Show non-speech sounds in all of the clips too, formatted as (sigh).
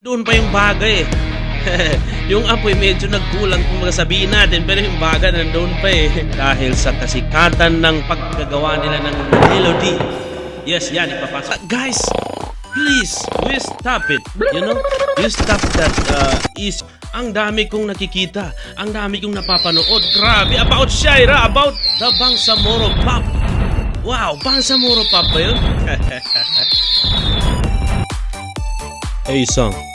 Doon pa yung bagay eh. (laughs) yung apoy medyo nagkulang kung sabihin natin pero yung baga nandoon pa eh. (laughs) Dahil sa kasikatan ng paggagawa nila ng melody. Yes, yan, ipapasok. Uh, guys, please, we stop it. You know, you stop that uh, is ang dami kong nakikita, ang dami kong napapanood. Grabe, about Shaira, about the Bangsamoro Pop. Wow, Bangsamoro Pop ba yun? (laughs) hey, song.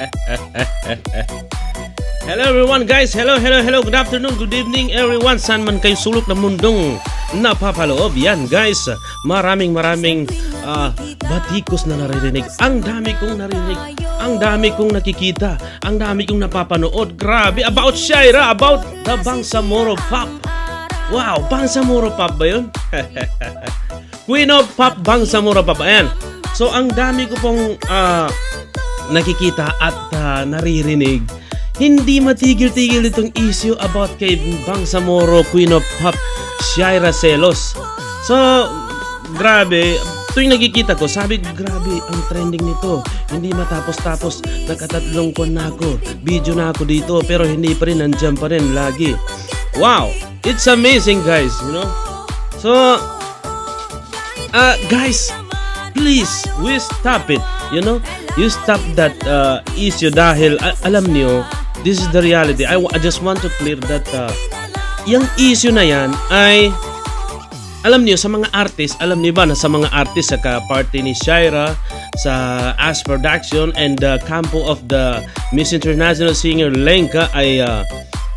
(laughs) Hello everyone guys! Hello, hello, hello! Good afternoon, good evening everyone! Saan man kayo sulok ng mundong napapaloob? Yan guys! Maraming maraming ah, batikos na naririnig. Ang dami kong narinig. Ang dami kong nakikita. Ang dami kong napapanood. Grabe! About Shaira! About the Bangsamoro Pop! Wow! Bangsamoro Pop ba yun? (laughs) Queen of Pop Bangsamoro Pop. Ayan. So ang dami ko pong ah, nakikita at ah, naririnig, hindi matigil-tigil itong issue about kay Bangsamoro, Queen of Pop, Shaira Celos. So, grabe, tuwing nakikita ko, sabi grabe, ang trending nito. Hindi matapos-tapos, nakatatlong kon na ako, video na ako dito, pero hindi pa rin, nandyan pa rin, lagi. Wow, it's amazing guys, you know? So, uh, guys, please, we stop it. You know, you stop that uh, issue dahil alam niyo, this is the reality. I, I just want to clear that uh, yung issue na yan ay alam niyo sa mga artist, alam niyo ba na sa mga artist sa ka-party ni Shaira sa As Production and the campo of the Miss International singer Lenka ay uh,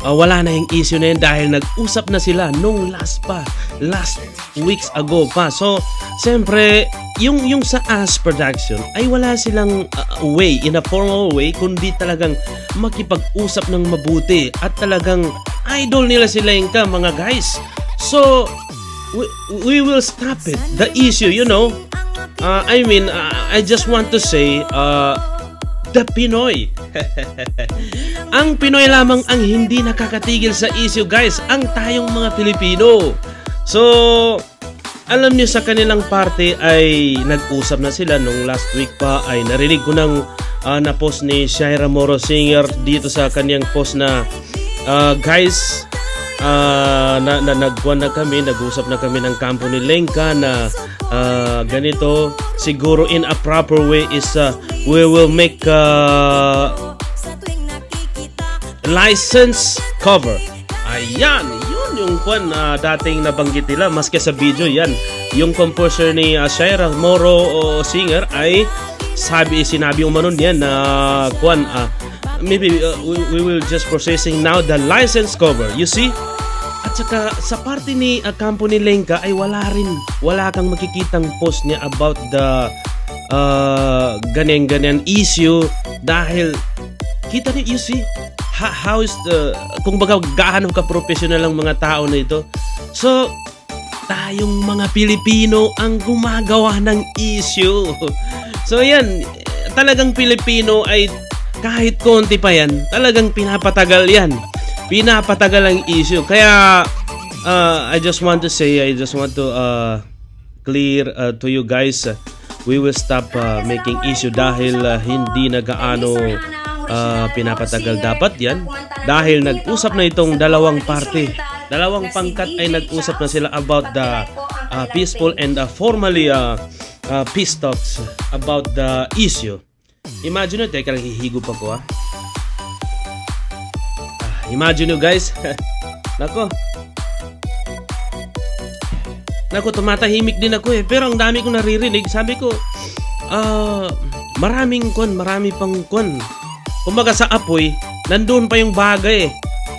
uh, wala na yung issue na yun dahil nag-usap na sila nung last pa, last weeks ago pa. So, siyempre, yung, yung sa As Production ay wala silang uh, way, in a formal way, kundi talagang makipag-usap ng mabuti at talagang idol nila si Lenka, mga guys. So, we, we will stop it. The issue, you know. Uh, I mean, uh, I just want to say, uh, the Pinoy. (laughs) ang Pinoy lamang ang hindi nakakatigil sa issue, guys. Ang tayong mga Pilipino. So, alam niyo sa kanilang parte ay nag-usap na sila nung last week pa ay narinig ko ng uh, na-post ni Shaira Moro Singer dito sa kanyang post na uh, guys Ah, na, na nagkuhan na kami, nag-usap na kami ng kampo ni Lenka na ah, ganito, siguro in a proper way is ah, we will make ah, license cover. Ayan, yung kwan na dating nabanggit nila maski sa video yan. Yung composer ni uh, Shaira Moro o singer ay sabi sinabi umano niya na kwan ah, maybe uh, we, we will just processing now the license cover. You see? At saka sa parte ni uh, kampo ni Lenka ay wala rin, wala kang makikitang post niya about the uh, ganyan-ganyan issue dahil kita niyo, you see, ha, how is the, kung baga gaano ka professional ang mga tao na ito. So, tayong mga Pilipino ang gumagawa ng issue. (laughs) So yan, talagang Pilipino ay kahit konti pa yan, talagang pinapatagal yan. Pinapatagal ang issue. Kaya, uh, I just want to say, I just want to uh, clear uh, to you guys, uh, we will stop uh, making issue dahil uh, hindi na gaano uh, pinapatagal dapat yan. Dahil nag-usap na itong dalawang parte. Dalawang pangkat ay nag-usap na sila about the uh, peaceful and uh, formally uh, uh, peace talks about the issue. Imagine nyo, teka lang hihigop ako ah. Ah, Imagine nyo guys. (laughs) Nako. Nako, tumatahimik din ako eh. Pero ang dami kong naririnig. Sabi ko, ah, maraming kon, marami pang kon. Kumbaga sa apoy, nandun pa yung bagay eh.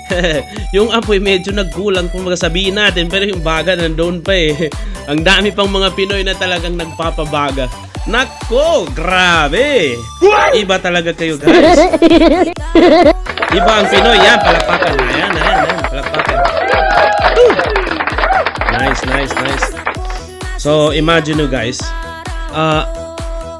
(laughs) yung apoy medyo nagkulang kung sabihin natin pero yung baga nandoon pa eh. (laughs) Ang dami pang mga Pinoy na talagang nagpapabaga. Nako, grabe. Iba talaga kayo guys. Iba ang Pinoy. Yan, palakpakan. Ayan, ayan, ayan. Palakpakan. Nice, nice, nice. So, imagine nyo guys. ah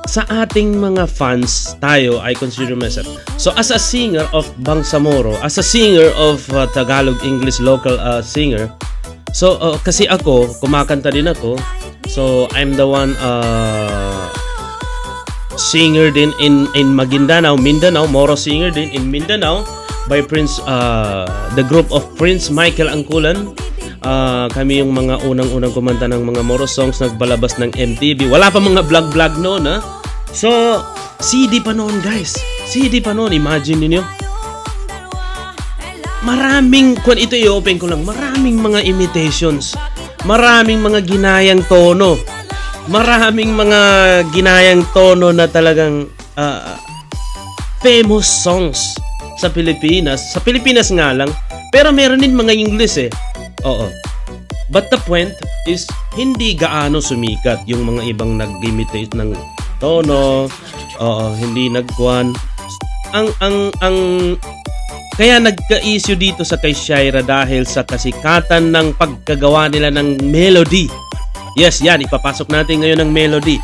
sa ating mga fans, tayo, I consider myself. So, as a singer of Bangsamoro, as a singer of uh, Tagalog English local uh, singer, so, uh, kasi ako, kumakanta din ako. So, I'm the one uh, singer din in in Maguindanao, Mindanao, Moro singer din in Mindanao by Prince uh, the group of Prince Michael Angkulan. Ah, kami yung mga unang-unang kumanta ng mga Moro songs nagbalabas ng MTV. Wala pa mga vlog-vlog noon, ha? So, CD pa noon, guys. CD pa noon. Imagine niyo maraming kung ito i-open ko lang maraming mga imitations maraming mga ginayang tono maraming mga ginayang tono na talagang ah, famous songs sa Pilipinas sa Pilipinas nga lang pero meron din mga English eh oo but the point is hindi gaano sumikat yung mga ibang nag-imitate ng tono oo hindi nagkuhan ang ang ang kaya nagka-issue dito sa kay Shaira dahil sa kasikatan ng pagkagawa nila ng melody. Yes, yan. Ipapasok natin ngayon ng melody.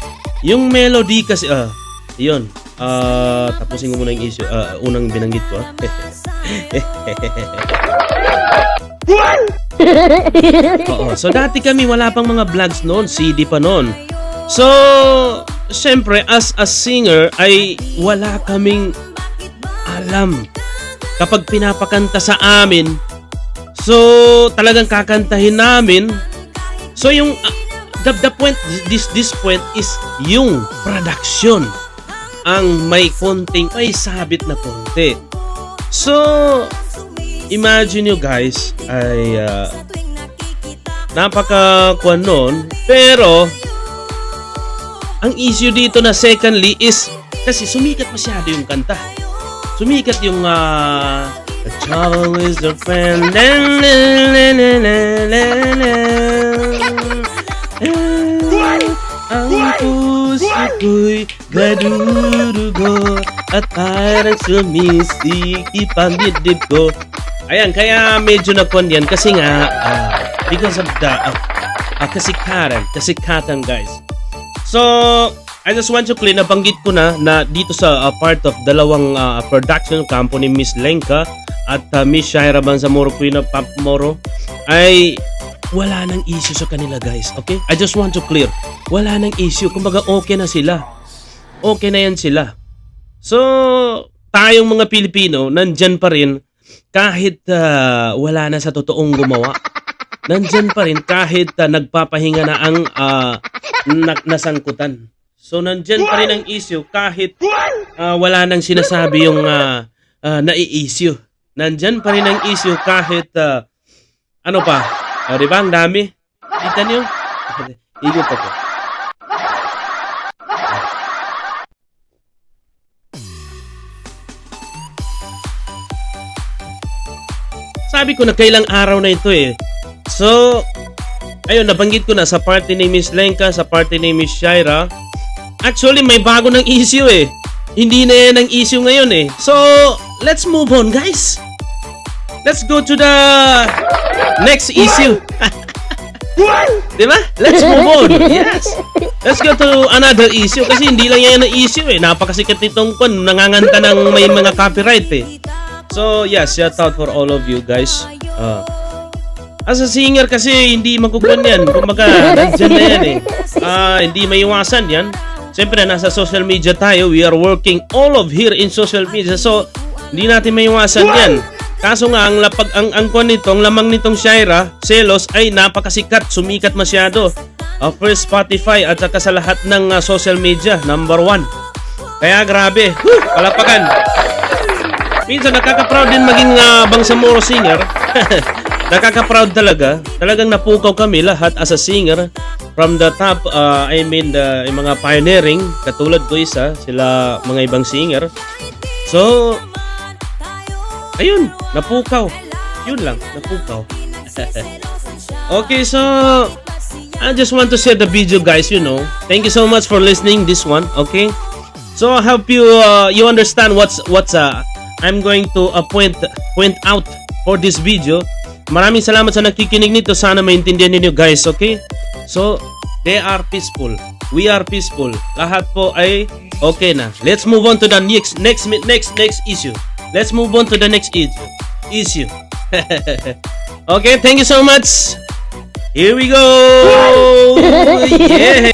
Yung melody kasi, ah, yun. Ah, tapusin ko muna yung issue. ah, unang binanggit ko. (laughs) ah. (laughs) Oo. So dati kami wala pang mga vlogs noon, CD pa noon. So, syempre as a singer ay wala kaming alam kapag pinapakanta sa amin. So, talagang kakantahin namin. So, yung ah, the, the point this this point is yung production ang may konting may sabit na konti. So, imagine you guys ay ah, napaka kuwan nun, pero ang issue dito na secondly is kasi sumikat masyado yung kanta. Sumikat yung ah, The trouble is the friend. Ang puso ko'y gadurugo at parang sumisikip ang dibdib ko. Ayan, kaya medyo nakuan yan kasi nga ah, because of the uh, uh, kasikatan, kasikatan guys. So, I just want to clear, nabanggit ko na na dito sa uh, part of dalawang uh, production company Miss Lenka at uh, Miss Shaira Banzamoro Queen of Pop Moro ay wala nang issue sa kanila guys, okay? I just want to clear, wala nang issue, kumbaga okay na sila. Okay na yan sila. So, tayong mga Pilipino, nandyan pa rin kahit uh, wala na sa totoong gumawa. Nandyan pa rin kahit uh, nagpapahinga na ang uh, na- nasangkutan. So, nandyan pa rin ang issue kahit uh, wala nang sinasabi yung uh, uh, nai-issue. Nandyan pa rin ang issue kahit uh, ano pa. O, di ba? Ang dami. Kita niyo? (laughs) Ikot ako. Sabi ko na kailang araw na ito eh. So, ayun, nabanggit ko na sa party ni Miss Lenka, sa party ni Miss Shaira. Actually, may bago ng issue eh. Hindi na yan ang issue ngayon eh. So, let's move on guys. Let's go to the next issue. (laughs) Di ba? Let's move on. Yes. Let's go to another issue kasi hindi lang yan ang issue eh. Napakasikat nitong kon. Nanganganta ng may mga copyright eh. So, yeah, shout out for all of you guys. Uh, as a singer kasi hindi magugulan yan. Kumbaga, nandyan na yan eh. Ah, hindi maiwasan yan. Siyempre, nasa social media tayo. We are working all of here in social media. So, hindi natin maiwasan yan. Kaso nga, ang lapag, ang angkon nito, ang lamang nitong Shaira, Selos, ay napakasikat, sumikat masyado. Uh, first Spotify at saka sa lahat ng uh, social media, number one. Kaya grabe, Woo! palapakan. Minsan nakaka-proud din maging uh, Bangsamoro singer. (laughs) nakaka-proud talaga. Talagang napukaw kami lahat as a singer from the top, uh, I mean, the, yung mga pioneering, katulad ko isa, sila mga ibang singer. So, ayun, napukaw. Yun lang, napukaw. (laughs) okay, so, I just want to share the video guys, you know. Thank you so much for listening this one, okay? So, I hope you uh, you understand what's what's uh, I'm going to uh, point point out for this video. Maraming salamat sa nakikinig nito. Sana maintindihan niyo guys, okay? So, they are peaceful. We are peaceful. Lahat po ay okay na. Let's move on to the next next next next issue. Let's move on to the next issue. Issue. (laughs) okay, thank you so much. Here we go. (laughs) Yeah.